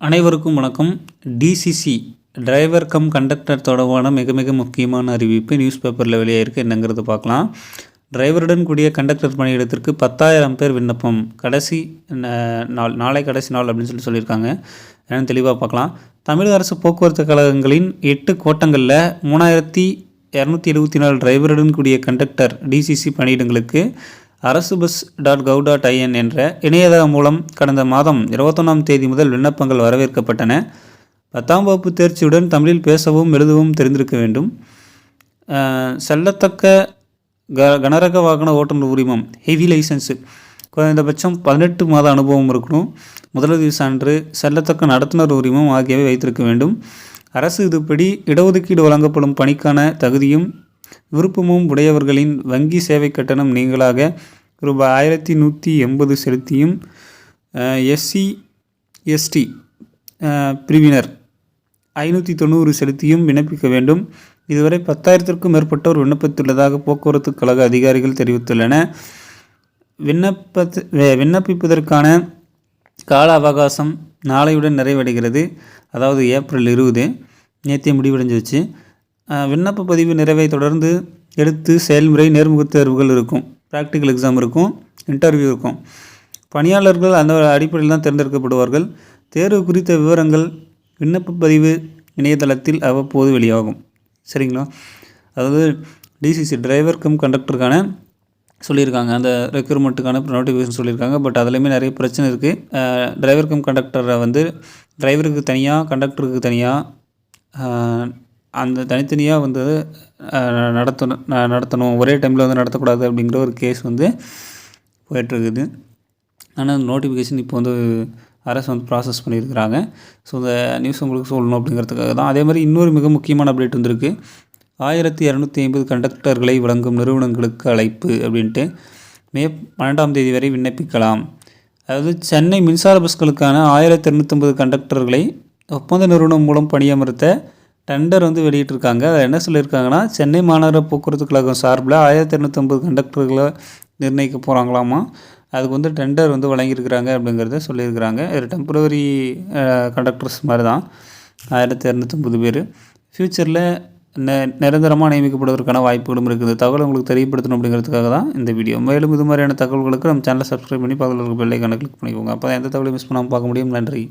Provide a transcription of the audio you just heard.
அனைவருக்கும் வணக்கம். டிசிசி driver come conductor தொடர்பான மிக மிக முக்கியமான அறிவிப்பு நியூஸ் பேப்பரில் வெளியாயிருக்கு. என்னங்கிறது பார்க்கலாம். டிரைவருடன் கூடிய கண்டக்டர் பணியிடத்திற்கு பத்தாயிரம் பேர் விண்ணப்பம். கடைசி நாள் நாளை கடைசி நாள் அப்படின்னு சொல்லி சொல்லியிருக்காங்க. என்னென்னு தெளிவாக பார்க்கலாம். தமிழக அரசு போக்குவரத்து கழகங்களின் எட்டு கோட்டங்களில் மூணாயிரத்தி இரநூத்தி எழுபத்தி நாலு டிரைவருடன் கூடிய கண்டக்டர் டிசிசி பணியிடங்களுக்கு அரசு bus dot gov dot IN என்ற இணையதளம் மூலம் கடந்த மாதம் இருபத்தொன்னாம் தேதி முதல் விண்ணப்பங்கள் வரவேற்கப்பட்டன. பத்தாம் வகுப்பு தேர்ச்சியுடன் தமிழில் பேசவும் எழுதவும் தெரிந்திருக்க வேண்டும். செல்லத்தக்க க கனரக வாகன ஓட்டுநர் உரிமம் ஹெவி லைசன்ஸு குறைந்தபட்சம் பதினெட்டு மாத அனுபவம் இருக்கணும். முதலுதவி சான்று செல்லத்தக்க நடத்துனர் உரிமம் ஆகியவை வைத்திருக்க வேண்டும். அரசு இதுபடி இடஒதுக்கீடு வழங்கப்படும் பணிக்கான தகுதியும் விருப்பமும் உடையவர்களின் வங்கி சேவை கட்டணம் நீங்களாக ரூபாய் ஆயிரத்தி நூற்றி எண்பது செலுத்தியும் எஸ்சி எஸ்டி பிரிவினர் ஐநூற்றி தொண்ணூறு செலுத்தியும் விண்ணப்பிக்க வேண்டும். இதுவரை பத்தாயிரத்திற்கும் மேற்பட்டோர் விண்ணப்பித்துள்ளதாக போக்குவரத்து கழக அதிகாரிகள் தெரிவித்துள்ளன. விண்ணப்பத்து விண்ணப்பிப்பதற்கான கால அவகாசம் நாளையுடன் நிறைவடைகிறது. அதாவது ஏப்ரல் இருபது. நேற்றே முடிவடைஞ்சிருச்சு. விண்ணப்ப பதிவு நிறைவை தொடர்ந்து எடுத்து செயல்முறை நேர்முகத் தேர்வுகள் இருக்கும். ப்ராக்டிக்கல் எக்ஸாம் இருக்கும். இன்டர்வியூ இருக்கும். பணியாளர்கள் அந்த அடிப்படையில் தான் தேர்ந்தெடுக்கப்படுவார்கள். தேர்வு குறித்த விவரங்கள் விண்ணப்ப பதிவு இணையதளத்தில் அவ்வப்போது வெளியாகும். சரிங்களா? அதாவது டிசிசி டிரைவர் கம் கண்டக்டருக்கான சொல்லியிருக்காங்க. அந்த ரெக்ரூட்மெண்ட்டுக்கான நோட்டிஃபிகேஷன் சொல்லியிருக்காங்க. பட் அதுலேயுமே நிறைய பிரச்சனை இருக்குது டிரைவர் கம் கண்டக்டரை வந்து டிரைவருக்கு தனியாக கண்டக்டருக்கு தனியாக அந்த தனித்தனியாக வந்து நடத்தணும் ந- நடத்தணும். ஒரே டைமில் வந்து நடத்தக்கூடாது அப்படிங்கிற ஒரு கேஸ் வந்து போயிட்டுருக்குது. ஆனால் அந்த நோட்டிஃபிகேஷன் இப்போ வந்து அரசு வந்து ப்ராசஸ் பண்ணியிருக்கிறாங்க. ஸோ இந்த நியூஸ் உங்களுக்கு சொல்லணும் அப்படிங்கிறதுக்காக தான். அதே மாதிரி இன்னொரு மிக முக்கியமான அப்டேட் வந்திருக்கு. ஆயிரத்தி இரநூத்தி ஐம்பது கண்டக்டர்களை வழங்கும் நிறுவனங்களுக்கு அழைப்பு அப்படின்ட்டு மே பன்னெண்டாம் தேதி வரை விண்ணப்பிக்கலாம். அதாவது சென்னை மின்சார பஸ்களுக்கான ஆயிரத்தி இரநூத்தம்பது கண்டக்டர்களை ஒப்பந்த நிறுவனம் மூலம் பணியமர்த்த டெண்டர் வந்து வெளியிட்டிருக்காங்க. அதில் என்ன சொல்லியிருக்காங்கன்னா சென்னை மாநகர போக்குவரத்து கழகம் சார்பில் ஆயிரத்தி இரநூத்தம்பது கண்டக்டர்களை நிர்ணயிக்க போகிறாங்களாமா அதுக்கு வந்து டெண்டர் வந்து வழங்கியிருக்கிறாங்க அப்படிங்கிறத சொல்லியிருக்கிறாங்க. இது டெம்பரவரி கண்டக்டர்ஸ் மாதிரி தான் ஆயிரத்தி இரநூத்தம்பது பேர். ஃப்யூச்சரில் நெ நிரந்தரமாக நியமிக்கப்படுவதற்கான வாய்ப்புகளும் இருக்குது. தகவல் உங்களுக்கு தெரியப்படுத்தணும் அப்படிங்கிறதுக்காக தான் இந்த வீடியோ மேலும் இது மாதிரியான தகவல்களுக்கு நம்ம சேனலை சப்ஸ்கிரைப் பண்ணி பக்கத்தில் இருக்க பெல்லைக்கான கிளிக் பண்ணிக்கோங்க. அப்போ எந்த தகவலையும் மிஸ் பண்ணாமல் பார்க்க முடியும். நன்றி.